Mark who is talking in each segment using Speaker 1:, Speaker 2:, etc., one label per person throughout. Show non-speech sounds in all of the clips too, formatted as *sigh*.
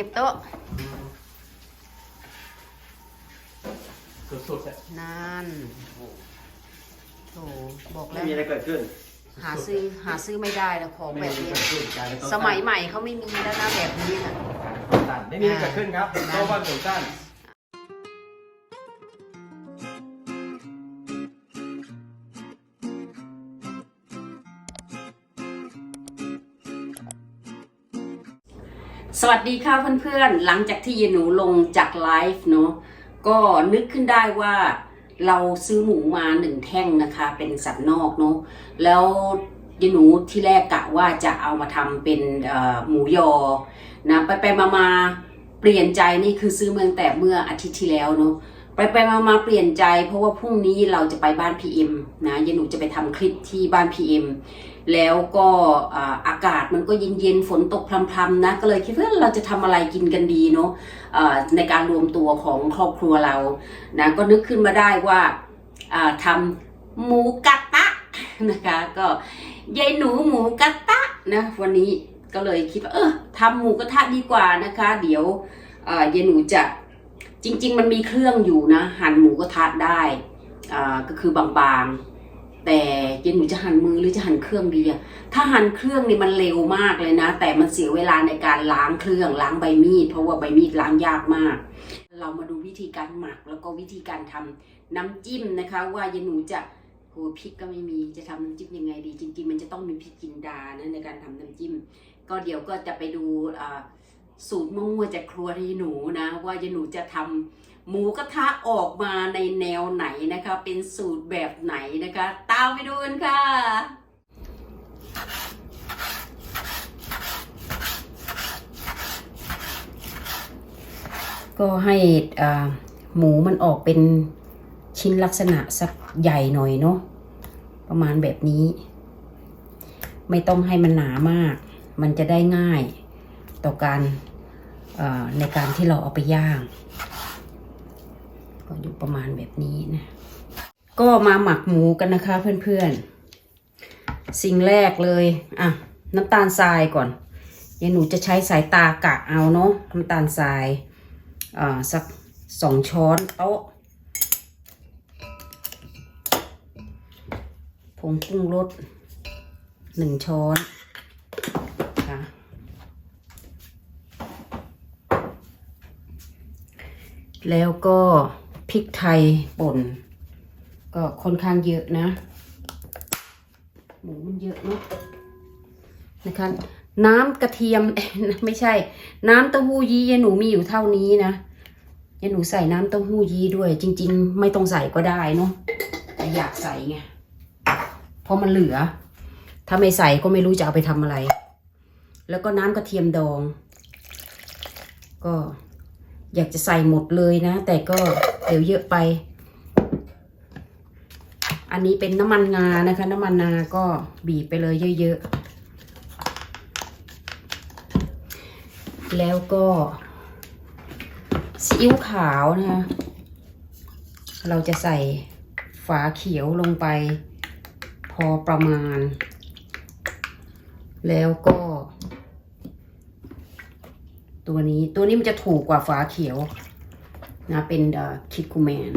Speaker 1: ก็บโต๊ะ
Speaker 2: สุดๆอะ
Speaker 1: นั่นโถบอกแล้
Speaker 3: ไม่
Speaker 1: ว
Speaker 3: มีอะไรเกิดขึ้น
Speaker 1: หาซื้อหาซื้อไม่ได้แล้วของ
Speaker 3: ไม่
Speaker 1: แบ
Speaker 3: มี
Speaker 1: บ
Speaker 3: อะไร
Speaker 1: นี้
Speaker 3: เกิดขึ้นกลายเป็นต้น
Speaker 1: สมัยใหม่เขาไม่มีแล้วนะแบบนี้นะ
Speaker 3: สั้นไม่มีอะไรเกิดขึ้นครับเพราะว่าผมสั้น
Speaker 1: สวัสดีค่ะเพื่อนๆ หลังจากที่เยนหนูลงจากไลฟ์เนาะก็นึกขึ้นได้ว่าเราซื้อหมูมาหนึ่งแท่งนะคะ เป็นสัตว์นอกเนาะแล้วเยนหนูที่แรกกะว่าจะเอามาทำเป็นหมูยอนะไปไปมามาเปลี่ยนใจนี่คือซื้อเมาตั้งแต่เมื่ออาทิตย์ที่แล้วเนาะไปไปมามาเปลี่ยนใจ เพราะว่าพรุ่งนี้เราจะไปบ้านพีเอ็มนะเยนหนูจะไปทำคลิปที่บ้านพีเอ็ม แล้วก็อากาศมันก็เย็นๆ ฝนตกพรำๆนะ ก็เลยคิดว่าเราจะทำอะไรกินกันดีเนาะในการรวมตัวของครอบครัวเรานะก็นึกขึ้นมาได้ว่าทำหมูกระทะนะคะ ก็ยายหนูหมูกระทะนะวันนี้ก็เลยคิดว่าเออทำหมูกระทะดีกว่านะคะ เดี๋ยวยายหนูจะจริง ๆ มันมีเครื่องอยู่นะหั่นหมูกระทะได้ก็คือบางๆ แต่เย็นหนูจะหั่นมือหรือจะหั่นเครื่องดีอะถ้าหั่นเครื่องนี่มันเร็วมากเลยนะ แต่มันเสียเวลาในการล้างเครื่องล้างใบมีด เพราะว่าใบมีดล้างยากมาก เรามาดูวิธีการหมักแล้วก็วิธีการทำน้ำจิ้มนะคะ ว่าเย็นหนูจะโหพริกก็ไม่มีจะทำน้ำจิ้มยังไงดีจริงๆมันจะต้องมีพริกจินดานะในการทำน้ำจิ้ม ก็เดี๋ยวก็จะไปดูอ่า สูตรมั่วๆจากครัวที่หนูนะ ว่ายหนูจะทำหมูกระทะออกมาในแนวไหนนะคะ เป็นสูตรแบบไหนนะคะ ตามไปดูกันค่ะก็ให้อ่าหมูมันออกเป็นชิ้นลักษณะสักใหญ่หน่อยเนาะประมาณแบบนี้ ไม่ต้องให้มันหนามาก มันจะได้ง่ายต่อการ ในการที่เราเอาไปย่าง ก็อยู่ประมาณแบบนี้นะ ก็มาหมักหมูกันนะคะเพื่อนๆ สิ่งแรกเลย อะ น้ำตาลทรายก่อนยายหนูจะใช้สายตากะเอาเนาะน้ำตาลทรายอ่าสักสองช้อนโต๊ะผงปรุงรสหนึ่งช้อนค่ะ แล้วก็พริกไทยป่น ก็ค่อนข้างเยอะนะ หมูมันเยอะเนาะนะคะน้ำกระเทียมไม่ใช่ น้ำเต้าหู้ยี้ยายหนูมีอยู่เท่านี้นะยายหนูใส่น้ำเต้าหู้ยี้ด้วย จริง ๆ ไม่ต้องใส่ก็ได้เนาะแต่อยากใส่ไงเพราะมันเหลือ ถ้าไม่ใส่ก็ไม่รู้จะเอาไปทำอะไร แล้วก็น้ำกระเทียมดอง ก็ อยากจะใส่หมดเลยนะ แต่ก็เดี๋ยวเยอะไป อันนี้เป็นน้ำมันงานะคะ น้ำมันงาก็บีบไปเลยเยอะๆ แล้วก็ซีอิ๊วขาวนะคะ เราจะใส่ฝาเขียวลงไป พอประมาณ แล้วก็ ตัวนี้ตัวนี้มันจะถูกกว่าฝาเขียวนะเป็นคิดคูแมน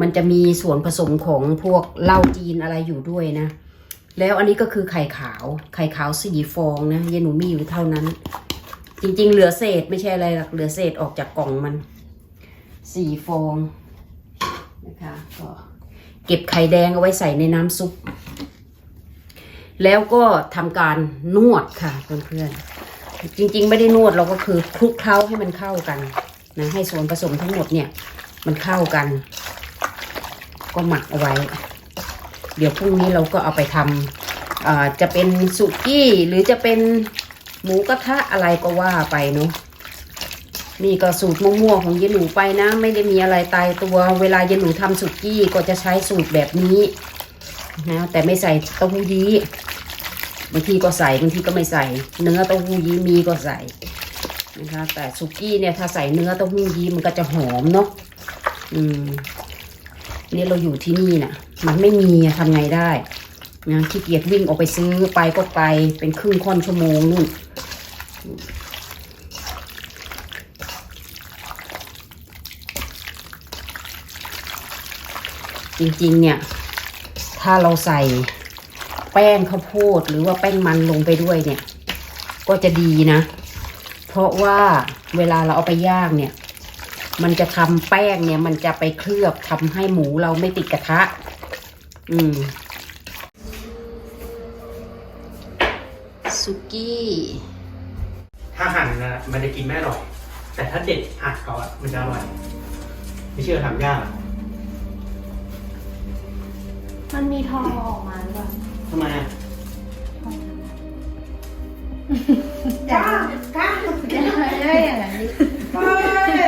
Speaker 1: มันจะมีส่วนผสมของพวกเหล้าจีนอะไรอยู่ด้วยนะ แล้วอันนี้ก็คือไข่ขาว ไข่ขาวสี่ฟองนะยายหนูมีอยู่เท่านั้น จริง ๆ เหลือเศษไม่ใช่อะไรหรอกเหลือเศษออกจากกล่องมันสี่ฟองนะคะก็เก็บไข่แดงเอาไว้ใส่ในน้ำซุป แล้วก็ทำการนวดค่ะเพื่อนๆ จริง ๆ ไม่ได้นวดเราก็คือคลุกเคล้าให้มันเข้ากันนะให้ส่วนผสมทั้งหมดเนี่ย มันเข้ากัน ก็หมักเอาไว้ เดี๋ยวพรุ่งนี้เราก็เอาไปทำอ่าจะเป็นสุกี้หรือจะเป็นหมูกระทะอะไรก็ว่าไปเนาะนี่ก็สูตรมั่วๆของเยนหนูไปนะ ไม่ได้มีอะไรตายตัวเวลาเยนหนูทำสุกี้ก็จะใช้สูตรแบบนี้นะแต่ไม่ใส่เต้าหู้ยี้ บางทีก็ใส่บางทีก็ไม่ใส่ เนื้อเต้าหู้ยี้มีก็ใส่นะคะแต่สุกี้เนี่ยถ้าใส่เนื้อเต้าหู้ยี้มันก็จะหอมเนาะอืมเนี่ยเราอยู่ที่นี่นะ่ะ มันไม่มีทำไงได้นะขี้เกียจวิ่งออกไปซื้อไปก็ไปเป็นครึ่งค่อนชั่วโมงนู่นจริงๆเนี่ย ถ้าเราใส่ แป้งข้าวโพดหรือว่าแป้งมันลงไปด้วยเนี่ย ก็จะดีนะ เพราะว่าเวลาเราเอาไปย่างเนี่ย มันจะทำแป้งเนี่ย มันจะไปเคลือบทำให้หมูเราไม่ติดกระทะ อืมสุกี้
Speaker 2: ถ้าหั่นนะมันจะกินไม่อร่อย แต่ถ้าเด็ดอัดเขาอะมันจะอร่อย ไม่เชื่อทำยาก
Speaker 4: มันมีทองออกมาหรือเปล่า
Speaker 2: ทำไมอะ
Speaker 4: กล้ากล้าได้อย่างนั้นดิ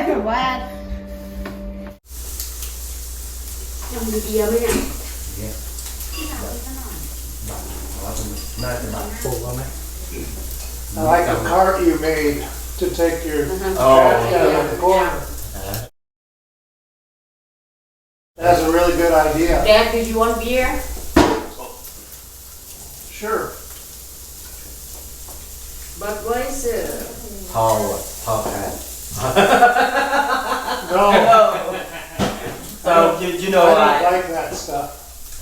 Speaker 4: แบบว่า
Speaker 1: ยังมีเดียไหมเนี่ย
Speaker 3: น่าจะแบบ
Speaker 2: ปลูกเอาไหม
Speaker 5: I like the cart you made to take your
Speaker 3: Oh.
Speaker 5: trash out of the corner. That's a really good idea.
Speaker 1: Dad do you want beer
Speaker 5: Sure.
Speaker 1: but what is it
Speaker 3: ทออ่ะทอแพน *laughs*
Speaker 5: No, *laughs*
Speaker 3: so you you know
Speaker 5: I don't
Speaker 3: why
Speaker 5: like that stuff.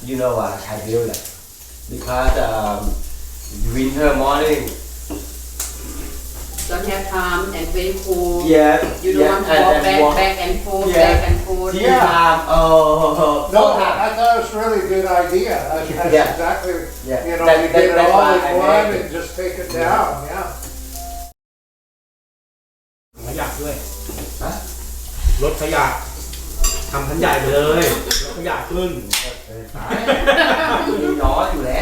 Speaker 3: you know why I build it because um winter morning
Speaker 1: don't have time and very cold
Speaker 3: yeah
Speaker 1: you don't
Speaker 3: yeah
Speaker 1: want to
Speaker 3: and
Speaker 1: walk
Speaker 3: and
Speaker 1: back
Speaker 3: walk
Speaker 1: back and forth
Speaker 3: Yeah.
Speaker 1: back and forth
Speaker 3: tea
Speaker 5: Yeah.
Speaker 3: time oh
Speaker 5: No, I thought it was really a good idea. That's that's
Speaker 3: Yeah.
Speaker 5: exactly,
Speaker 3: Yeah.
Speaker 5: you know,
Speaker 3: That-
Speaker 5: you
Speaker 3: that-
Speaker 5: get it
Speaker 3: that's
Speaker 5: all
Speaker 3: why
Speaker 5: in
Speaker 3: I
Speaker 5: one
Speaker 3: make it.
Speaker 5: and just take it down, yeah.
Speaker 2: ถังขยะด้วย
Speaker 3: ฮะ
Speaker 2: รถขยะทำทันใหญ่ไปเลยรถขยะขึ้น
Speaker 3: มีน้อยอยู่แล้ว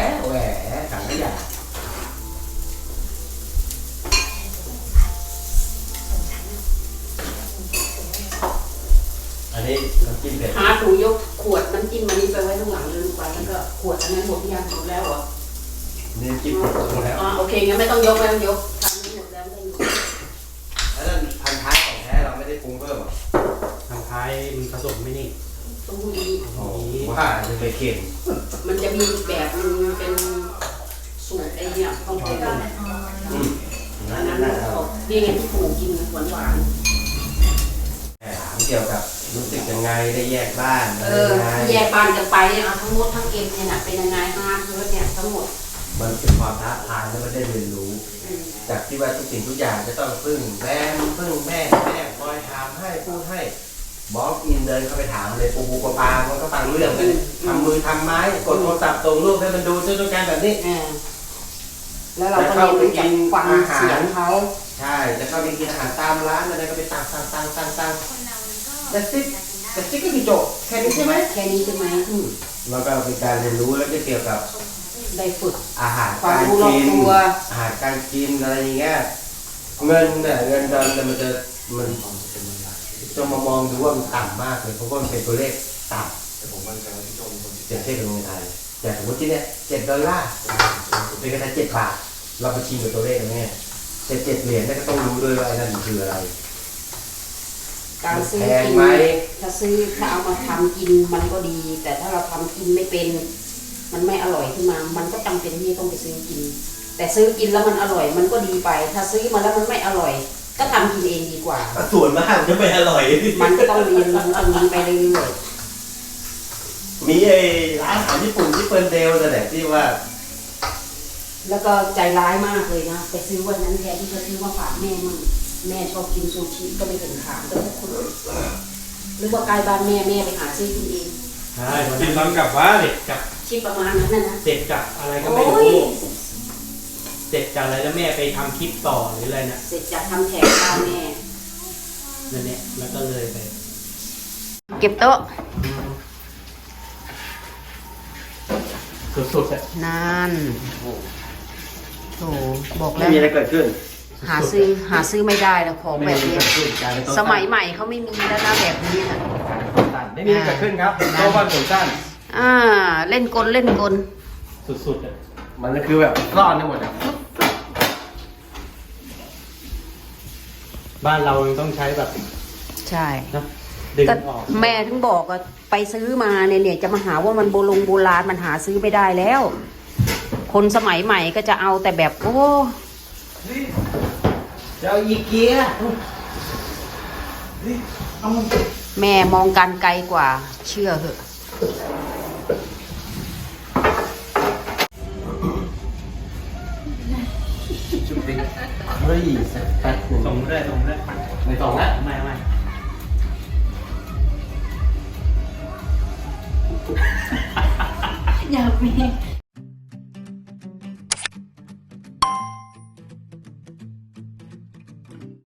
Speaker 3: ว *laughs* เค
Speaker 1: งั้นไม่ต้องยกไม่ต้องยกทำนี้หมดแล้วไม่ต้องยก
Speaker 3: แล้วนั่นพันท้ายของแท้เราไม่ได้ปรุงเพิ่มเหรอ
Speaker 2: ทางท้ายมันผสมไม่นี่
Speaker 1: ต้องพูดดี
Speaker 3: อ๋อว่าจะไปเค็ม
Speaker 1: มันจะมีอีกแบบนึงเป็นสูตรไอ้เนี่ยต้องเป็น
Speaker 3: อืม
Speaker 1: อั
Speaker 3: นั่
Speaker 1: น
Speaker 3: น
Speaker 1: นั้น
Speaker 3: นั่น
Speaker 1: ออกนี่ไงที่ปู่กินหวานหวาน
Speaker 3: ถามเกี่ยวกับรู้สึกยังไงได้แยกบ้าน
Speaker 1: ๆ
Speaker 3: อะ
Speaker 1: เอ
Speaker 3: ไร
Speaker 1: อ
Speaker 3: ยังไง
Speaker 1: ที่แยกบ้านกันไปเนี่ยเอาทั้งหมดทั้งเอ็มเนี่ยนะเป็นยังไงฮาร์ดเวิร์ดเนี่ยทั้งหมด
Speaker 3: มันเป็นความท้าทายแล้วมันได้เรียนรู้
Speaker 1: อืม
Speaker 3: จากที่ว่าทุกสิ่งทุกอย่างจะต้องพึ่งแม่พึ่งแม่แม่คอยถามให้พูดให้บล็อกอินเดินเข้าไปถามเลยปูปูปลาปลามันก็ฟังรู้เรื่องไปเลยทำมือทำไม้กดโทรศัพท์ส่งรูปให้มันดูช่วยการแบบนี้
Speaker 1: เออแล้วเราก็เรียนรู้จากฟังเสียงเขา
Speaker 3: ใช่จะเข้าไปกินอาหารตามร้านอะไรก็ไปตังตังตังตังตังแต่ซิกแต่ซิกก็คือจบแค่นี้ใช่ไหม
Speaker 1: แค่นี้ใช่ไหม
Speaker 3: อืมแล้วก็เป็นการเรียนรู้แล้วก็เกี่ยวกับ
Speaker 1: ได้ฝึก
Speaker 3: อาหาร
Speaker 1: ความ
Speaker 3: การ
Speaker 1: รู้รอบ
Speaker 3: กิน
Speaker 1: ตัว
Speaker 3: อาหารการกินอะไรอย่างเงี้ยเงินเนี่ยเงินเดือนเนี่ยมันจะมันจะมามองดูว่ามันต่ำมากเลยเพราะว่ามันเป็นตัวเลขต่ำเปรียบเทียบกับเมืองไทยแต่สมมติที่เนี่ยเจ็ดดอลลาร์เป็นกระทะเจ็ดบาทเราไปชิมกับตัวเลขตรงนี้เจ็ดเจ็ดเหรียญเนี่ยก็ต้องรู้ด้วยว่าไอ้นั่นมันคืออะไร
Speaker 1: การซื้อ
Speaker 3: แพง
Speaker 1: กิน
Speaker 3: ไหม
Speaker 1: ถ้าซื้อถ้าเอามาทำกินมันก็ดี แต่ถ้าเราทำกินไม่เป็น มันไม่อร่อยขึ้นมา มันก็จำเป็นที่จะต้องไปซื้อกิน แต่ซื้อกินแล้วมันอร่อย มันก็ดีไป ถ้าซื้อมาแล้วมันไม่อร่อย ก็ทำกินเองดีกว่า
Speaker 3: ส่วนมากจะไม่อร่อย
Speaker 1: มันก็ต้องเรียนรู้ตรงนี้ไปเรื่อย
Speaker 3: มีไอ้ร้านอาหารญี่ปุ่นที่เปิลเดลนั่นแหละที่ว่า
Speaker 1: ๆแล้วก็ใจร้ายมากเลยนะ ไปซื้อวันนั้นแทนที่จะซื้อมาฝากแม่มั่งแม่ชอบกินซูชิก็ไม่เห็นถามก็ทุกคนหรือว่าใกล้บ้านแม่แม่ไปหาซื้อกินเอง
Speaker 2: ใช่กินตอนกลับว่าเสร็จกับ
Speaker 1: ชิปประมาณนั้นนะนะ
Speaker 2: เสร็จกับอะไรก็
Speaker 1: โอ้
Speaker 2: ไม่รู้
Speaker 1: ย
Speaker 2: เสร็จจากอะไรแล้วแม่ไปทำคลิปต่อหรืออะไรนะ
Speaker 1: เสร็จจากทำแขกบ้านแม่
Speaker 2: นั่นเนี่ยแล้วก็เลยไป
Speaker 1: เก็บโต๊ะ
Speaker 2: สุดๆอะ
Speaker 1: นั่นโถบอก
Speaker 3: ไม่
Speaker 1: แล้ว
Speaker 3: มีอะไรเกิดขึ้น
Speaker 1: หาซื้อหาซื้อไม่ได้นะของ
Speaker 3: ไม่
Speaker 1: แบบ
Speaker 3: มี
Speaker 1: นี้
Speaker 3: อะไรเกิดขึ้นการเป็นต้น
Speaker 1: สมัยใหม่เขาไม่มีแล้วนะแบบนี้นะ
Speaker 3: สั้นไม่มีอะไรเกิดขึ้นครับเพราะว่าผมสั้น
Speaker 1: อ่า เล่นกลเล่นกล
Speaker 2: สุดๆอะ
Speaker 3: มันก็คือแบบซ่อนได้หมดอะ
Speaker 2: บ้านเรายังต้องใช้แบบ
Speaker 1: ใช่
Speaker 2: นะดึง
Speaker 1: ก็
Speaker 2: ออก
Speaker 1: แม่ถึงบอกว่าไปซื้อมาเนี่ยเนี่ยจะมาหาว่ามันโบลงโบราณมันหาซื้อไม่ได้แล้ว คนสมัยใหม่ก็จะเอาแต่แบบโอ้
Speaker 3: จะเอาอีเกีย
Speaker 1: แม่มองการไกลกว่า เชื่อเหอะ
Speaker 3: เฮ้ยสักแป๊บหนึ่ง
Speaker 2: ส่งเลยส่งเรื่
Speaker 3: องนะ
Speaker 2: ไม่ไม่
Speaker 4: อยากมี